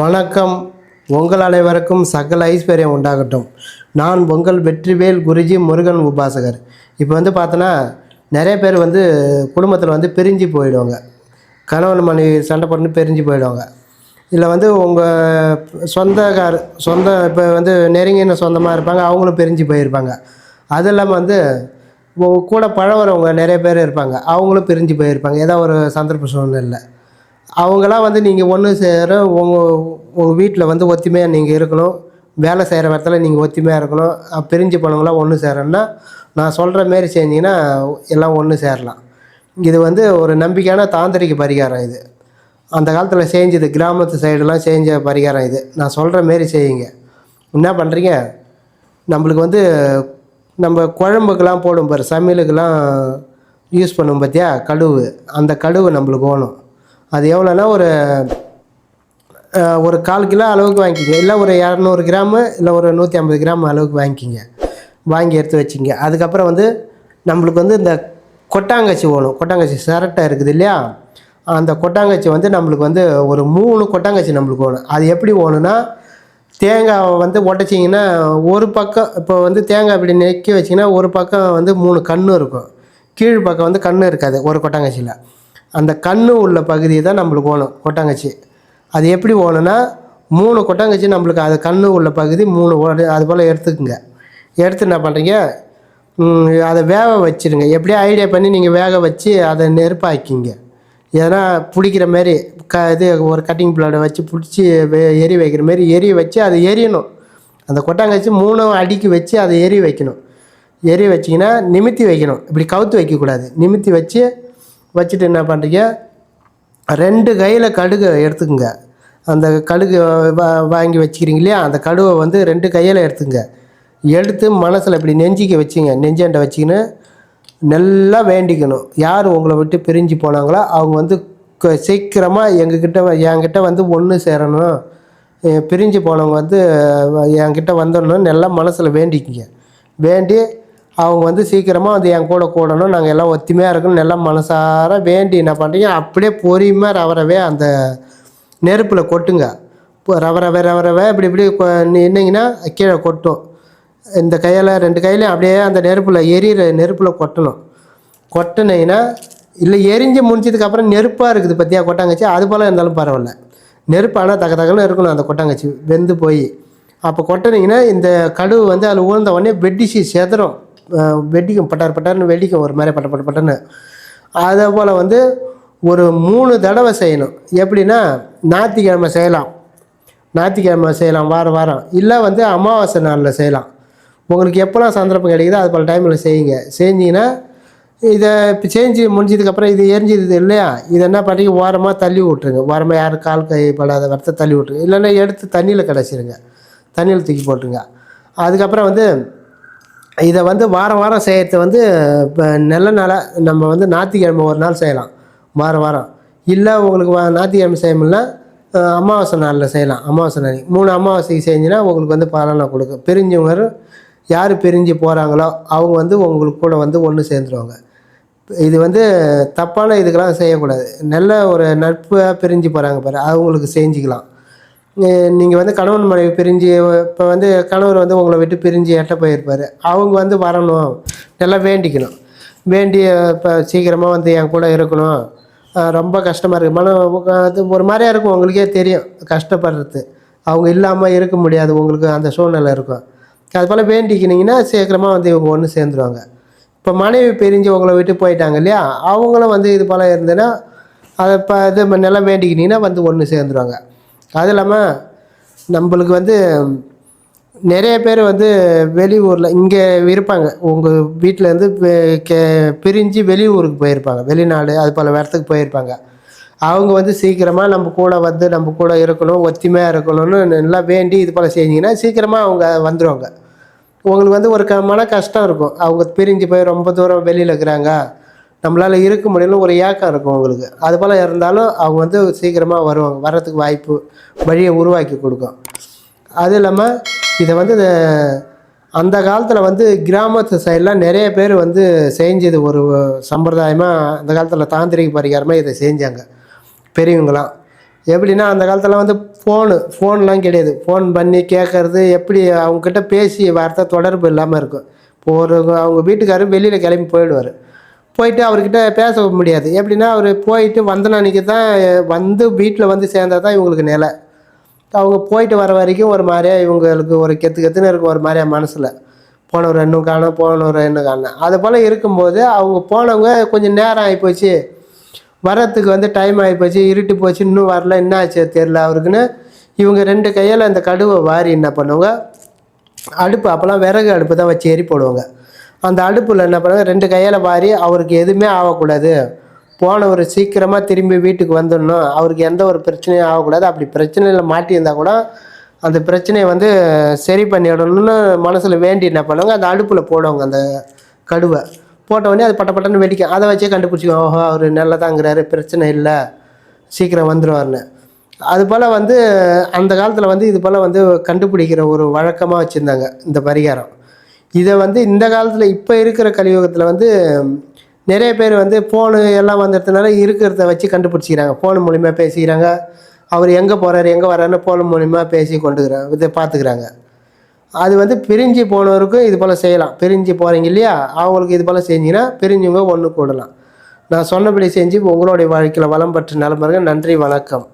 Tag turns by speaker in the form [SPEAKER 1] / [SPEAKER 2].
[SPEAKER 1] வணக்கம். உங்கள் அனைவருக்கும் சகல ஐஸ்வர்யம் உண்டாகட்டும். நான் உங்கள் வெற்றிவேல் குருஜி முருகன் உபாசகர். இப்போ வந்து பார்த்தோன்னா நிறைய பேர் வந்து குடும்பத்தில் வந்து பிரிஞ்சு போயிடுவாங்க. கணவன் மனைவி சண்டை போட்டு பிரிஞ்சு போயிடுவாங்க. இதில் வந்து உங்கள் சொந்தக்கார் சொந்த இப்போ வந்து நெருங்கின சொந்தமாக இருப்பாங்க அவங்களும் பிரிஞ்சு போயிருப்பாங்க. அது இல்லாமல் வந்து கூட பழகிறவங்க நிறைய பேர் இருப்பாங்க அவங்களும் பிரிஞ்சு போயிருப்பாங்க. ஏதோ ஒரு சந்தர்ப்ப சூழ்நிலை அவங்களாம் வந்து நீங்கள் ஒன்று சேர உங்கள் உங்கள் வீட்டில் வந்து ஒத்துமையாக நீங்கள் இருக்கணும். வேலை செய்கிற இடத்துல நீங்கள் ஒத்துமையாக இருக்கணும். பிரிஞ்சு போனவங்களாம் ஒன்று சேரணும்னா நான் சொல்கிற மாரி செஞ்சீங்கன்னா எல்லாம் ஒன்று சேரலாம். இது வந்து ஒரு நம்பிக்கையான தாந்திரிக பரிகாரம் இது. அந்த காலத்தில் செஞ்சது கிராமத்து சைடெல்லாம் செஞ்ச பரிகாரம் இது. நான் சொல்கிற மாரி செய்யுங்க. என்ன பண்ணுறீங்க நம்மளுக்கு வந்து நம்ம குழம்புக்கெலாம் போடும் பாரு சமையலுக்கெல்லாம் யூஸ் பண்ணும் பார்த்தியா கடுவு அந்த கழுவு நம்மளுக்கு வேணும். அது எவ்வளோன்னா ஒரு ஒரு கால் கிலோ அளவுக்கு வாங்கிக்கிங்க. இல்லை ஒரு இரநூறு கிராமு இல்லை ஒரு நூற்றி ஐம்பது கிராம் அளவுக்கு வாங்கிக்கிங்க. வாங்கி எடுத்து வச்சிங்க. அதுக்கப்புறம் வந்து நம்மளுக்கு வந்து இந்த கொட்டாங்கச்சி வேணும். கொட்டாங்கச்சி சரட்டை இருக்குது இல்லையா? அந்த கொட்டாங்கச்சி வந்து நம்மளுக்கு வந்து ஒரு மூணு கொட்டாங்கச்சி நம்மளுக்கு வேணும். அது எப்படி வேணும்னா தேங்காய் வந்து உடச்சிங்கன்னா ஒரு பக்கம் இப்போ வந்து தேங்காய் இப்படி நெக்கி வச்சிங்கன்னா ஒரு பக்கம் வந்து மூணு கண்ணு இருக்கும். கீழ் பக்கம் வந்து கண்ணு இருக்காது ஒரு கொட்டாங்கச்சியில். அந்த கண் உள்ள பகுதி தான் நம்மளுக்கு ஓணும் கொட்டாங்கச்சி. அது எப்படி வேணும்னா மூணு கொட்டாங்கச்சி நம்மளுக்கு அது கண் உள்ள பகுதி மூணு ஓடு அது போல் எடுத்துக்குங்க. எடுத்து என்ன பண்ணுறீங்க அதை வேக வச்சுருங்க. எப்படியோ ஐடியா பண்ணி நீங்கள் வேக வச்சு அதை நெருப்பாக்கிங்க. எதனா பிடிக்கிற மாரி க இது ஒரு கட்டிங் பிளேடை வச்சு பிடிச்சி வே- எரி வைக்கிற மாரி எரி வச்சு அதை எரியணும். அந்த கொட்டாங்கச்சி மூணு அடிக்கு வச்சு அதை எரி வைக்கணும். எரி வச்சிங்கன்னா நிமித்தி வைக்கணும். இப்படி கவுத்து வைக்கக்கூடாது. நிமித்தி வச்சு வச்சுட்டு என்ன பண்ணுறீங்க ரெண்டு கையில் கடுகு எடுத்துக்கோங்க. அந்த கடுகு வாங்கி வச்சுக்கிறீங்க இல்லையா? அந்த கடுவை வந்து ரெண்டு கையில் எடுத்துங்க. எடுத்து மனசில் இப்படி நெஞ்சிக்க வச்சுங்க. நெஞ்சாண்ட வச்சுக்கின்னு நல்லா வேண்டிக்கணும். யார் உங்களை விட்டு பிரிஞ்சு போனாங்களோ அவங்க வந்து க- எங்ககிட்ட வ- என்கிட்ட வந்து ஒன்று சேரணும். பிரிஞ்சு போனவங்க வந்து என்கிட்ட வந்துடணும் நல்லா மனசில் வேண்டிக்குங்க. வேண்டி அவங்க வந்து சீக்கிரமாக வந்து என் கூட கூடணும். நாங்கள் எல்லாம் ஒத்துமையாக இருக்கணும். நல்லா மனசார வேண்டி என்ன பண்ணுறீங்க அப்படியே பொறுமையாக ரவரவே அந்த நெருப்பில் கொட்டுங்க. இப்போ ரவ ரவ ரவ ரவ இப்படி இப்படி நின்னீங்கன்னா கீழே கொட்டும். இந்த கையில் ரெண்டு கையிலையும் அப்படியே அந்த நெருப்பில் எரியிற நெருப்பில் கொட்டணும். கொட்டினீங்கன்னா இல்லை எரிஞ்சு முடிஞ்சதுக்கப்புறம் நெருப்பாக இருக்குது பற்றியா கொட்டாங்கச்சி? அது போல் இருந்தாலும் பரவாயில்ல. நெருப்பு ஆனால் தக தகன்னு இருக்கணும் அந்த கொட்டாங்கச்சி. வெந்து போய். அப்போ கொட்டினீங்கன்னா இந்த கடுவு வந்து அதில் உழுந்த உடனே வெடிச்சு செதறும். வெடிக்கும் பட்டார் பட்டார்னு வெடிக்கும் ஒரு மாதிரி பட்ட பட்ட பட்டன்னு அதே போல் வந்து ஒரு மூணு தடவை செய்யணும். எப்படின்னா ஞாயிற்றுக்கிழமை செய்யலாம். ஞாயிற்றுக்கிழமை செய்யலாம் வாரம் வாரம். இல்லை வந்து அமாவாசை நாளில் செய்யலாம். உங்களுக்கு எப்போல்லாம் சந்தர்ப்பம் கிடைக்குதோ அது போல் டைமில் செய்யுங்க. செஞ்சிங்கன்னா இதை இப்போ செஞ்சு முடிஞ்சதுக்கப்புறம் இது எரிஞ்சது இல்லையா? இதை என்ன பண்ணுறீங்க? ஓரமாக தள்ளி விட்ருங்க ஓரமாக யாரும் கால் கை படாத வரத்தை தள்ளி விட்ருங்க இல்லைன்னா எடுத்து தண்ணியில் கிடச்சிருங்க தண்ணியில் தூக்கி போட்டுருங்க. அதுக்கப்புறம் வந்து இதை வந்து வாரம் வாரம் செய்கிறது வந்து இப்போ நல்ல நாளாக நம்ம வந்து ஞாயிற்றுக்கிழமை ஒரு நாள் செய்யலாம். வாரம் வாரம். இல்லை உங்களுக்கு வா- ஞாயிற்றுக்கிழமை செய்யணும்னா அமாவாசை நாளில் செய்யலாம். அமாவாசை நாளைக்கு மூணு அமாவாசைக்கு செஞ்சுன்னா உங்களுக்கு வந்து பலனை கொடுக்கும். பிரிஞ்சவங்க யார் பிரிஞ்சு போகிறாங்களோ அவங்க வந்து உங்களுக்கு கூட வந்து ஒன்று சேர்ந்துருவாங்க. இது வந்து தப்பான இதுக்கெல்லாம் செய்யக்கூடாது. நல்ல ஒரு நட்பாக பிரிஞ்சு போகிறாங்க பாரு. அவங்களுக்கு செஞ்சுக்கலாம். நீங்கள் வந்து கணவன் மனைவி பிரிஞ்சு இப்போ வந்து கணவர் வந்து உங்களை விட்டு பிரிஞ்சு எட்ட போயிருப்பார். அவங்க வந்து வரணும். நல்லா வேண்டிக்கணும். வேண்டி இப்போ சீக்கிரமாக வந்து என் கூட இருக்கணும். ரொம்ப கஷ்டமாக இருக்குது மன அது ஒரு மாதிரியாக இருக்கும். உங்களுக்கே தெரியும். கஷ்டப்படுறது. அவங்க இல்லாமல் இருக்க முடியாது. உங்களுக்கு அந்த சூழ்நிலை இருக்கும். அது போல் வேண்டிக்கினீங்கன்னா சீக்கிரமாக வந்து இவங்க ஒன்று சேர்ந்துருவாங்க. இப்போ மனைவி பிரிஞ்சு உங்களை விட்டு போயிட்டாங்க இல்லையா? அவங்களும் வந்து இது போல் இருந்ததுன்னா அதை இப்போ இது நல்லா வேண்டிக்கினீங்கன்னா வந்து ஒன்று சேர்ந்துருவாங்க. அது இல்லாமல் நம்மளுக்கு வந்து நிறைய பேர் வந்து வெளியூரில் இங்கே இருப்பாங்க. உங்கள் வீட்டிலேருந்து பிரிஞ்சு வெளியூருக்கு போயிருப்பாங்க. வெளிநாடு அது போல் இடத்துக்கு போயிருப்பாங்க. அவங்க வந்து சீக்கிரமாக நம்ம கூட வந்து நம்ம கூட இருக்கணும் ஒத்திமையாக இருக்கணும்னு நல்லா வேண்டி இது போல் செஞ்சிங்கன்னா சீக்கிரமாக அவங்க வந்துடுவாங்க உங்களுக்கு வந்து ஒரு மன கஷ்டம் இருக்கும். அவங்க பிரிஞ்சு போய் ரொம்ப தூரம் வெளியில் இருக்கிறாங்க. நம்மளால் இருக்க முடியல ஒரு ஏக்கம் இருக்கும் அவங்களுக்கு. அது போல் இருந்தாலும் அவங்க வந்து சீக்கிரமாக வருவாங்க. வர்றதுக்கு வாய்ப்பு வழியை உருவாக்கி கொடுக்கும். அது இல்லாமல் இதை வந்து அந்த காலத்தில் வந்து கிராமத்து சைடெலாம் நிறைய பேர் வந்து செஞ்சது ஒரு சம்பிரதாயமாக அந்த காலத்தில் தாந்திரிக பரிகாரமாக இதை செஞ்சாங்க. பெரியவங்களாம் எப்படின்னா அந்த காலத்தில் வந்து ஃபோனு ஃபோன்லாம் கிடையாது. ஃபோன் பண்ணி கேட்கறது எப்படி அவங்கக்கிட்ட பேசி வார்த்தை தொடர்பு இல்லாமல் இருக்கும். இப்போ ஒரு அவங்க வீட்டுக்காரர் வெளியில் கிளம்பி போயிடுவார். போயிட்டு அவர்கிட்ட பேச முடியாது. எப்படின்னா அவர் போயிட்டு வந்த அன்னைக்கு தான் வந்து வீட்டில் வந்து சேர்ந்தா தான் இவங்களுக்கு நிலை. அவங்க போயிட்டு வர வரைக்கும் ஒரு மாதிரியா இவங்களுக்கு ஒரு கெத்து கெத்துன்னு இருக்கும் ஒரு மாதிரியா மனசில். போனவர் இன்னும் காணும் போனவர் இன்னும் காணும். அது போல் இருக்கும்போது அவங்க போனவங்க கொஞ்சம் நேரம் ஆகிப்போச்சு வரத்துக்கு வந்து டைம் ஆகிப்போச்சு இருட்டு போச்சு இன்னும் வரல என்ன ஆச்சு தெரில அவருக்குன்னு. இவங்க ரெண்டு கையால் அந்த கடுவை வாரி என்ன பண்ணுவாங்க? அடுப்பு அப்போல்லாம் விறகு அடுப்பு தான் வச்சு எரி போடுவாங்க. அந்த அடுப்பில் என்ன பண்ணுவாங்க ரெண்டு கையால் பாரி அவருக்கு எதுவுமே ஆகக்கூடாது. போனவர் சீக்கிரமாக திரும்பி வீட்டுக்கு வந்துடணும். அவருக்கு எந்த ஒரு பிரச்சனையும் ஆகக்கூடாது. அப்படி பிரச்சனையில் மாட்டியிருந்தா கூட அந்த பிரச்சனையை வந்து சரி பண்ணிடணும்னு மனசில் வேண்டி என்ன பண்ணுவாங்க? அந்த அடுப்பில் போடுவாங்க அந்த கடுவை. போட்ட உடனே அது பட்ட பட்டன்னு வெடிக்கும். அதை வச்சே கண்டுபிடிச்சிக்கோ ஓஹோ அவர் நல்லதாங்கிறாரு. பிரச்சனை இல்லை. சீக்கிரம் வந்துடுவார்னு அது போல் வந்து அந்த காலத்தில் வந்து இது போல் வந்து கண்டுபிடிக்கிற ஒரு வழக்கமாக வச்சுருந்தாங்க இந்த பரிகாரம். இதை வந்து இந்த காலத்தில் இப்போ இருக்கிற கலியுகத்தில் வந்து நிறைய பேர் வந்து ஃபோனு எல்லாம் வந்ததுனால இருக்கிறத வச்சு கண்டுபிடிச்சிக்கிறாங்க. ஃபோன் மூலிமா பேசிக்கிறாங்க. அவர் எங்கே போகிறாரு எங்கே வர்றாருன்னு ஃபோன் மூலிமா பேசி கொண்டுக்கிறாங்க இதை பார்த்துக்கிறாங்க. அது வந்து பிரிஞ்சு போனவருக்கும் இது போல் செய்யலாம். பிரிஞ்சு போகிறீங்க இல்லையா? அவங்களுக்கு இது போல் செஞ்சிங்கன்னா பிரிஞ்சவங்க ஒன்று கூடலாம். நான் சொன்னபடி செஞ்சு உங்களுடைய வாழ்க்கையில் வளம் பெற்று நலம் நன்றி வணக்கம்.